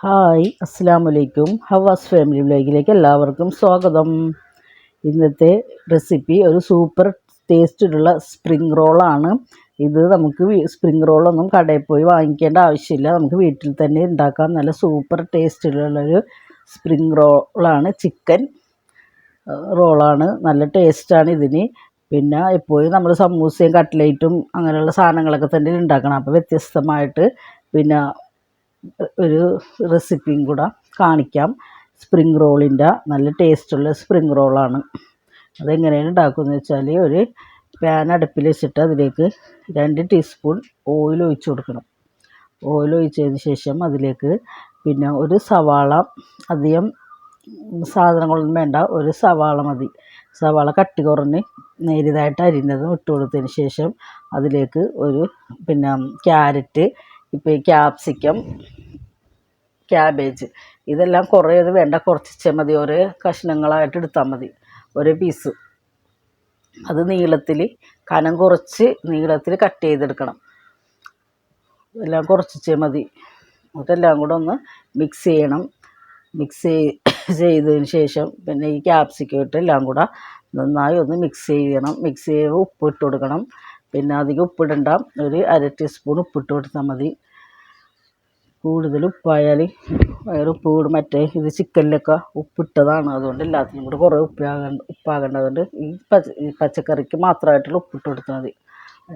Hi അസ്സാം വലൈക്കും ഹവാസ് family വ്ലോഗിലേക്ക് എല്ലാവർക്കും സ്വാഗതം. ഇന്നത്തെ റെസിപ്പി ഒരു സൂപ്പർ ടേസ്റ്റിലുള്ള സ്പ്രിങ് റോളാണ്. ഇത് നമുക്ക് സ്പ്രിങ് റോളൊന്നും കടയിൽ പോയി വാങ്ങിക്കേണ്ട ആവശ്യമില്ല. നമുക്ക് വീട്ടിൽ തന്നെ ഉണ്ടാക്കാം. നല്ല സൂപ്പർ ടേസ്റ്റിലുള്ളൊരു സ്പ്രിങ് റോളാണ്. ചിക്കൻ റോളാണ്. നല്ല ടേസ്റ്റാണ് ഇതിന്. പിന്നെ എപ്പോഴും നമ്മൾ സമൂസയും കട്ട്ലേറ്റും അങ്ങനെയുള്ള സാധനങ്ങളൊക്കെ തന്നെ ഉണ്ടാക്കണം. അപ്പോൾ വ്യത്യസ്തമായിട്ട് പിന്നെ ഒരു റെസിപ്പിയും കൂടെ കാണിക്കാം. സ്പ്രിങ് റോളിന്റെ നല്ല ടേസ്റ്റുള്ള സ്പ്രിങ് റോളാണ് അതെങ്ങനെയാണ് ഉണ്ടാക്കുന്നത് വെച്ചാൽ ഒരു പാൻ അടുപ്പിൽ വെച്ചിട്ട് അതിലേക്ക് രണ്ട് ടീസ്പൂൺ ഓയിൽ ഒഴിച്ച് കൊടുക്കണം. ഓയിൽ ഒഴിച്ചതിന് ശേഷം അതിലേക്ക് പിന്നെ ഒരു സവാള അധികം സാധനങ്ങളൊന്നും വേണ്ട ഒരു സവാള മതി. സവാള കട്ടി കുറഞ്ഞ് നേരിതായിട്ട് അരിഞ്ഞതും ഇട്ട് കൊടുത്തതിന് ശേഷം അതിലേക്ക് ഒരു പിന്നെ ക്യാരറ്റ് ഇപ്പോൾ ഈ ക്യാപ്സിക്കം ക്യാബേജ് ഇതെല്ലാം കുറേ വേണ്ട കുറച്ച് മതി. ഓരോ കഷ്ണങ്ങളായിട്ട് എടുത്താൽ മതി. ഒരു പീസ് അത് നീളത്തിൽ കനം കുറച്ച് നീളത്തിൽ കട്ട് ചെയ്തെടുക്കണം. എല്ലാം കുറച്ച് മതി. അതെല്ലാം കൂടെ ഒന്ന് മിക്സ് ചെയ്യണം. മിക്സ് ചെയ്തതിന് ശേഷം പിന്നെ ഈ ക്യാപ്സിക്കം ഇട്ട് എല്ലാം കൂടെ നന്നായി ഒന്ന് മിക്സ് ചെയ്യണം. മിക്സ് ചെയ്ത് ഉപ്പ് ഇട്ട് കൊടുക്കണം. പിന്നെ അധികം ഉപ്പിടണ്ട. ഒരു അര ടീസ്പൂൺ ഉപ്പിട്ട് കൊടുത്താൽ മതി. കൂടുതൽ ഉപ്പായാൽ വേറെ ഉപ്പ് കൂടും മറ്റേ ഇത് ചിക്കനിലൊക്കെ ഉപ്പിട്ടതാണ്. അതുകൊണ്ട് എല്ലാത്തിനും കൂടെ കുറേ ഉപ്പാകണ്ട ഉപ്പാകേണ്ടതുകൊണ്ട് ഈ പച്ച ഈ പച്ചക്കറിക്ക് മാത്രമായിട്ടുള്ള ഉപ്പിട്ട് കൊടുത്താൽ മതി.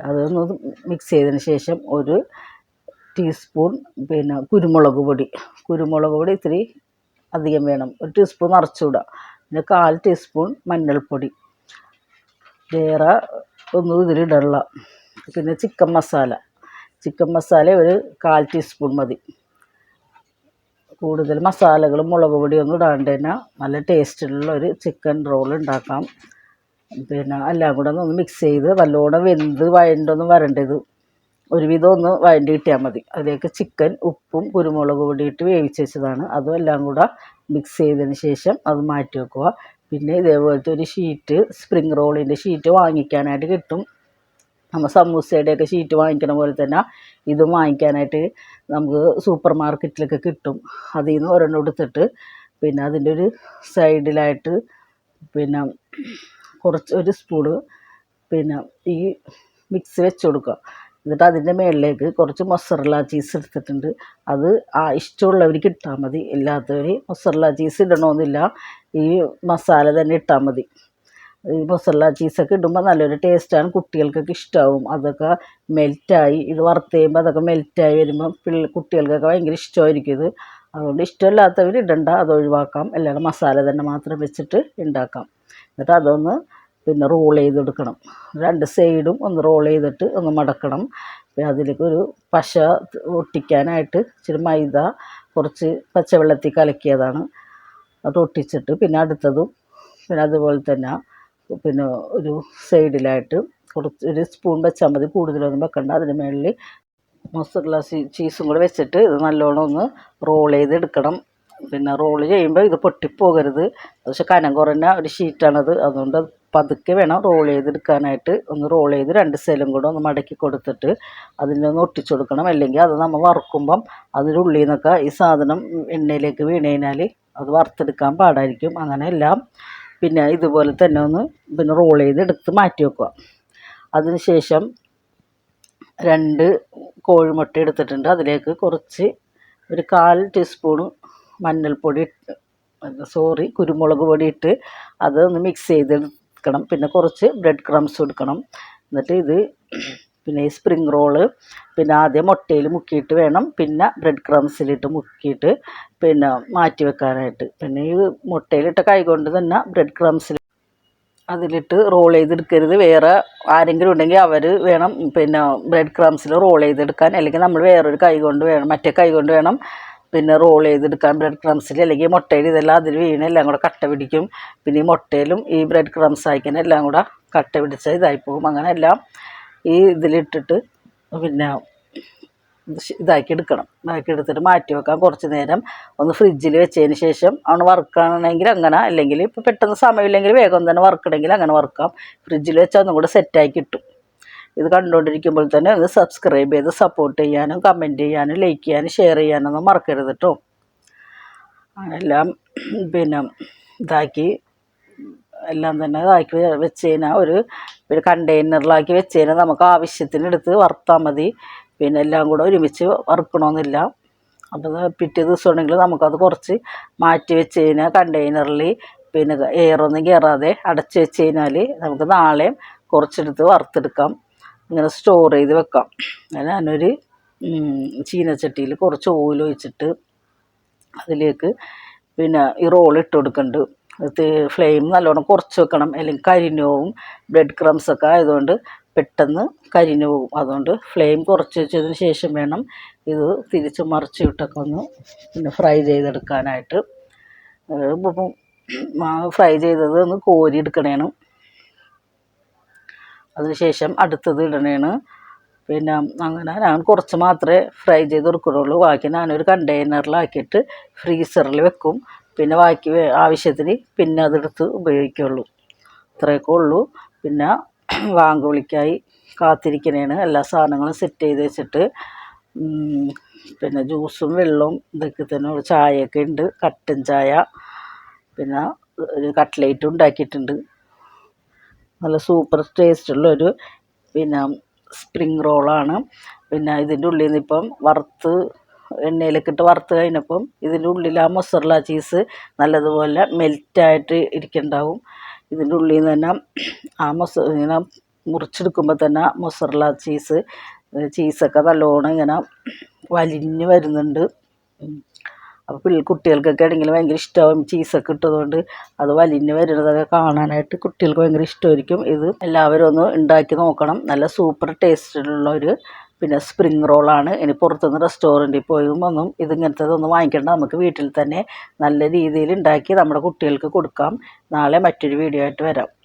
അതൊന്ന് മിക്സ് ചെയ്തതിന് ശേഷം ഒരു ടീസ്പൂൺ പിന്നെ കുരുമുളക് പൊടി. കുരുമുളക് പൊടി ഇത്തിരി അധികം വേണം. ഒരു ടീസ്പൂൺ നിറച്ചുവിടുക പിന്നെ കാൽ ടീസ്പൂൺ മഞ്ഞൾപ്പൊടി. വേറെ ഒന്നും ഇതിലിടള്ള പിന്നെ ചിക്കൻ മസാല. ചിക്കൻ മസാല ഒരു കാൽ ടീസ്പൂൺ മതി. കൂടുതൽ മസാലകളും മുളക് പൊടിയൊന്നും ഇടാണ്ട് തന്നെ നല്ല ടേസ്റ്റുള്ള ഒരു ചിക്കൻ റോൾ ഉണ്ടാക്കാം. പിന്നെ എല്ലാം കൂടെ ഒന്ന് മിക്സ് ചെയ്ത് നല്ലോണം വെന്ത് വഴണ്ടൊന്നും വരണ്ടത്. ഒരുവിധം ഒന്ന് വഴണ്ടി കിട്ടിയാൽ മതി. അതിലേക്ക് ചിക്കൻ ഉപ്പും കുരുമുളക് പൊടി ഇട്ട് വേവിച്ച് വെച്ചതാണ്. അതും എല്ലാം കൂടെ മിക്സ് ചെയ്തതിന് ശേഷം അത് മാറ്റി വെക്കുക. പിന്നെ ഇതേപോലത്തെ ഒരു ഷീറ്റ് സ്പ്രിങ് റോളിന്റെ ഷീറ്റ് വാങ്ങിക്കാനായിട്ട് കിട്ടും. നമ്മൾ സമൂസയുടെയൊക്കെ ഷീറ്റ് വാങ്ങിക്കണ പോലെ തന്നെ ഇതും വാങ്ങിക്കാനായിട്ട് നമുക്ക് സൂപ്പർ മാർക്കറ്റിലൊക്കെ കിട്ടും. അതിൽ നിന്ന് ഒരെണ്ണം എടുത്തിട്ട് പിന്നെ അതിന്റെ ഒരു സൈഡിലായിട്ട് പിന്നെ കുറച്ച് ഒരു സ്പൂണ് പിന്നെ ഈ മിക്സ് വെച്ച് കൊടുക്കുക. എന്നിട്ട് അതിന്റെ മേളിലേക്ക് കുറച്ച് മൊസറല്ല ചീസ് എടുത്തിട്ടുണ്ട്. അത് ആ ഇഷ്ടമുള്ളവർക്ക് ഇട്ടാൽ മതി. ഇല്ലാത്തവർ മൊസറല്ല ചീസ് ഇടണമെന്നില്ല ഈ മസാല തന്നെ ഇട്ടാൽ മതി. ഈ മസാല ചീസൊക്കെ ഇടുമ്പോൾ നല്ലൊരു ടേസ്റ്റാണ് കുട്ടികൾക്കൊക്കെ ഇഷ്ടമാവും അതൊക്കെ മെൽറ്റായി ഇത് വറുത്ത് കഴിയുമ്പോൾ അതൊക്കെ മെൽറ്റായി വരുമ്പോൾ പിള്ള കുട്ടികൾക്കൊക്കെ ഭയങ്കര ഇഷ്ടമായിരിക്കും ഇത്. അതുകൊണ്ട് ഇഷ്ടമില്ലാത്തവർ ഇടണ്ട അത് ഒഴിവാക്കാം. അല്ലാതെ മസാല തന്നെ മാത്രം വെച്ചിട്ട് ഉണ്ടാക്കാം എന്നിട്ട് അതൊന്ന് പിന്നെ റോൾ ചെയ്തെടുക്കണം. രണ്ട് സൈഡും ഒന്ന് റോൾ ചെയ്തിട്ട് ഒന്ന് മടക്കണം. പിന്നെ അതിലേക്ക് ഒരു പശ ഒട്ടിക്കാനായിട്ട് ഇച്ചിരി മൈദ കുറച്ച് പച്ചവെള്ളത്തിൽ കലക്കിയതാണ്. ഒട്ടിച്ചിട്ട് പിന്നെ അടുത്തതും പിന്നെ അതുപോലെ തന്നെ പിന്നെ ഒരു സൈഡിലായിട്ട് കുറച്ച് ഒരു സ്പൂൺ വെച്ചാൽ മതി. കൂടുതലൊന്നും വെക്കണ്ട. അതിന് മുകളിൽ മൊസറല്ല ചീസും കൂടെ വെച്ചിട്ട് ഇത് നല്ലോണം ഒന്ന് റോൾ ചെയ്തെടുക്കണം. പിന്നെ റോൾ ചെയ്യുമ്പോൾ ഇത് പൊട്ടിപ്പോകരുത്. പക്ഷെ കനം കുറഞ്ഞ ഒരു ഷീറ്റാണത്. അതുകൊണ്ട് പതുക്കെ വേണം റോൾ ചെയ്തെടുക്കാനായിട്ട്. ഒന്ന് റോൾ ചെയ്ത് രണ്ട് സൈലും കൂടെ ഒന്ന് മടക്കി കൊടുത്തിട്ട് അതിനെ ഒന്ന് ഒട്ടിച്ചു കൊടുക്കണം. അല്ലെങ്കിൽ അത് നമ്മൾ വറുക്കുമ്പം അതിനുള്ളിൽ നിന്നൊക്കെ ഈ സാധനം എണ്ണയിലേക്ക് വീണ് കഴിഞ്ഞാൽ അത് വറുത്തെടുക്കാൻ പാടായിരിക്കും. അങ്ങനെ എല്ലാം പിന്നെ ഇതുപോലെ തന്നെ ഒന്ന് പിന്നെ റോൾ ചെയ്ത് എടുത്ത് മാറ്റി വെക്കുക. അതിന് ശേഷം രണ്ട് കോഴിമുട്ട എടുത്തിട്ടുണ്ട്. അതിലേക്ക് കുറച്ച് ഒരു കാൽ ടീസ്പൂണ് മഞ്ഞൾപ്പൊടി സോറി കുരുമുളക് പൊടി ഇട്ട് അത് ഒന്ന് മിക്സ് ചെയ്തെടുക്കണം. പിന്നെ കുറച്ച് ബ്രെഡ് ക്രംസ് എടുക്കണം. എന്നിട്ട് ഇത് പിന്നെ ഈ സ്പ്രിങ് റോൾ പിന്നെ ആദ്യം മുട്ടയിൽ മുക്കിയിട്ട് വേണം പിന്നെ ബ്രെഡ് ക്രംസിലിട്ട് മുക്കിയിട്ട് പിന്നെ മാറ്റി വെക്കാനായിട്ട്. പിന്നെ ഈ മുട്ടയിലിട്ട കൈ കൊണ്ട് തന്നെ ബ്രെഡ് ക്രംസിൽ അതിലിട്ട് റോൾ ചെയ്തെടുക്കരുത്. വേറെ ആരെങ്കിലും ഉണ്ടെങ്കിൽ അവർ വേണം പിന്നെ ബ്രെഡ് ക്രംസിൽ റോൾ ചെയ്തെടുക്കാൻ. അല്ലെങ്കിൽ നമ്മൾ വേറൊരു കൈ കൊണ്ട് വേണം മറ്റേ കൈ കൊണ്ട് വേണം പിന്നെ റോൾ ചെയ്തെടുക്കാൻ ബ്രെഡ് ക്രംസിൽ അല്ലെങ്കിൽ മുട്ടയിൽ ഇതെല്ലാം അതിൽ വീണ് എല്ലാം കൂടെ കട്ട പിടിക്കും. പിന്നെ ഈ മുട്ടയിലും ഈ ബ്രെഡ് ക്രംസ് ആയിക്കാൻ എല്ലാം കൂടെ കട്ട പിടിച്ച ഇതായിപ്പോകും അങ്ങനെ എല്ലാം ഈ ഇതിലിട്ടിട്ട് പിന്നെ ഇതാക്കി എടുക്കണം ഇതാക്കി എടുത്തിട്ട് മാറ്റി വെക്കാം കുറച്ച് നേരം. ഒന്ന് ഫ്രിഡ്ജിൽ വെച്ചതിന് ശേഷം ആണ് വറുക്കുകയാണെങ്കിൽ അങ്ങനെ അല്ലെങ്കിൽ ഇപ്പോൾ പെട്ടെന്ന് സമയമില്ലെങ്കിൽ വേഗം തന്നെ വറുക്കണമെങ്കിൽ അങ്ങനെ വറുക്കാം. ഫ്രിഡ്ജിൽ വെച്ചാൽ ഒന്നും കൂടെ സെറ്റാക്കി കിട്ടും. ഇത് കണ്ടുകൊണ്ടിരിക്കുമ്പോൾ തന്നെ ഒന്ന് സബ്സ്ക്രൈബ് ചെയ്ത് സപ്പോർട്ട് ചെയ്യാനും കമന്റ് ചെയ്യാനും ലൈക്ക് ചെയ്യാനും ഷെയർ ചെയ്യാനൊന്നും മറക്കരുത് കേട്ടോ എല്ലാം പിന്നെ ഇതാക്കി എല്ലാം തന്നെ ഇതാക്കി വെച്ച് കഴിഞ്ഞാൽ ഒരു ഒരു കണ്ടെയ്നറിലാക്കി വെച്ച് കഴിഞ്ഞാൽ നമുക്ക് ആവശ്യത്തിന് എടുത്ത് വറുത്താൽ മതി. പിന്നെ എല്ലാം കൂടെ ഒരുമിച്ച് വറുക്കണമെന്നില്ല അപ്പോൾ അത് പിറ്റേ ദിവസം ഉണ്ടെങ്കിൽ നമുക്കത് കുറച്ച് മാറ്റി വെച്ച് കഴിഞ്ഞാൽ കണ്ടെയ്നറിൽ പിന്നെ എയറൊന്നും കയറാതെ അടച്ച് വെച്ച് കഴിഞ്ഞാൽ നമുക്ക് നാളെയും കുറച്ചെടുത്ത് വറുത്തെടുക്കാം. ഇങ്ങനെ സ്റ്റോർ ചെയ്ത് വെക്കാം. ഞാനൊരു ചീനച്ചട്ടിയിൽ കുറച്ച് ഓയിൽ ഒഴിച്ചിട്ട് അതിലേക്ക് പിന്നെ ഈ റോൾ ഇട്ട് കൊടുക്കുന്നുണ്ട് ഫ്ലെയിം നല്ലോണം കുറച്ച് വെക്കണം. അല്ലെങ്കിൽ കരിഞ്ഞു പോവും ബ്രെഡ് ക്രംസ് ഒക്കെ ആയതുകൊണ്ട് പെട്ടെന്ന് കരിഞ്ഞു പോകും അതുകൊണ്ട് ഫ്ലെയിം കുറച്ച് വെച്ചതിന് ശേഷം വേണം ഇത് തിരിച്ച് മറിച്ച് ഇട്ടൊക്കെ ഒന്ന് പിന്നെ ഫ്രൈ ചെയ്തെടുക്കാനായിട്ട്. ഫ്രൈ ചെയ്തത് ഒന്ന് കോരി എടുക്കണേണ്. അതിനുശേഷം അടുത്തത് ഇടണേണ്. പിന്നെ അങ്ങനെ ഞാൻ കുറച്ച് മാത്രമേ ഫ്രൈ ചെയ്ത് കൊടുക്കുകയുള്ളൂ ബാക്കി ഞാനൊരു കണ്ടെയ്നറിലാക്കിയിട്ട് ഫ്രീസറിൽ വെക്കും. പിന്നെ ബാക്കി ആവശ്യത്തിന് പിന്നെ അതെടുത്ത് ഉപയോഗിക്കുള്ളൂ. ഇത്രയൊക്കെ ഉള്ളൂ. പിന്നെ വാങ്ക് വിളിക്കായി കാത്തിരിക്കണേണ്. എല്ലാ സാധനങ്ങളും സെറ്റ് ചെയ്ത് വെച്ചിട്ട് പിന്നെ ജ്യൂസും വെള്ളവും ഇതൊക്കെ തന്നെ ചായയൊക്കെ ഉണ്ട് കട്ടൻ ചായ. പിന്നെ ഒരു കട്ട്ലേറ്റ് ഉണ്ടാക്കിയിട്ടുണ്ട്. നല്ല സൂപ്പർ ടേസ്റ്റുള്ള ഒരു പിന്നെ സ്പ്രിങ് റോളാണ്. പിന്നെ ഇതിന്റെ ഉള്ളിൽ നിന്ന് ഇപ്പം വറുത്ത് എണ്ണയിലൊക്കെ ഇട്ട് വറുത്ത് കഴിഞ്ഞപ്പം ഇതിന്റെ ഉള്ളിൽ ആ മൊസറല ചീസ് നല്ലതുപോലെ മെൽറ്റായിട്ട് ഇരിക്കുന്നുണ്ടാവും ഇതിന്റെ ഉള്ളിൽ നിന്ന് തന്നെ ആ മൊസ ഇങ്ങനെ മുറിച്ചെടുക്കുമ്പോൾ തന്നെ മൊസറല ചീസ് ചീസൊക്കെ നല്ലോണം ഇങ്ങനെ വലിഞ്ഞ് വരുന്നുണ്ട്. അപ്പോൾ പിള്ളേർ കുട്ടികൾക്കൊക്കെ ആണെങ്കിൽ ഭയങ്കര ഇഷ്ടമാവും ചീസൊക്കെ ഇട്ടതുകൊണ്ട് അത് വലിഞ്ഞ് വരുന്നതൊക്കെ കാണാനായിട്ട് കുട്ടികൾക്ക് ഭയങ്കര ഇഷ്ടമായിരിക്കും. ഇത് എല്ലാവരും ഒന്ന് ഉണ്ടാക്കി നോക്കണം. നല്ല സൂപ്പർ ടേസ്റ്റിലുള്ള ഒരു പിന്നെ സ്പ്രിങ് റോളാണ് ഇനി പുറത്തുനിന്ന് റെസ്റ്റോറന്റിൽ പോയുമൊന്നും ഇതിങ്ങനത്തതൊന്നും വാങ്ങിക്കേണ്ട. നമുക്ക് വീട്ടിൽ തന്നെ നല്ല രീതിയിൽ ഉണ്ടാക്കി നമ്മുടെ കുട്ടികൾക്ക് കൊടുക്കാം. നാളെ മറ്റൊരു വീഡിയോ ആയിട്ട് വരാം.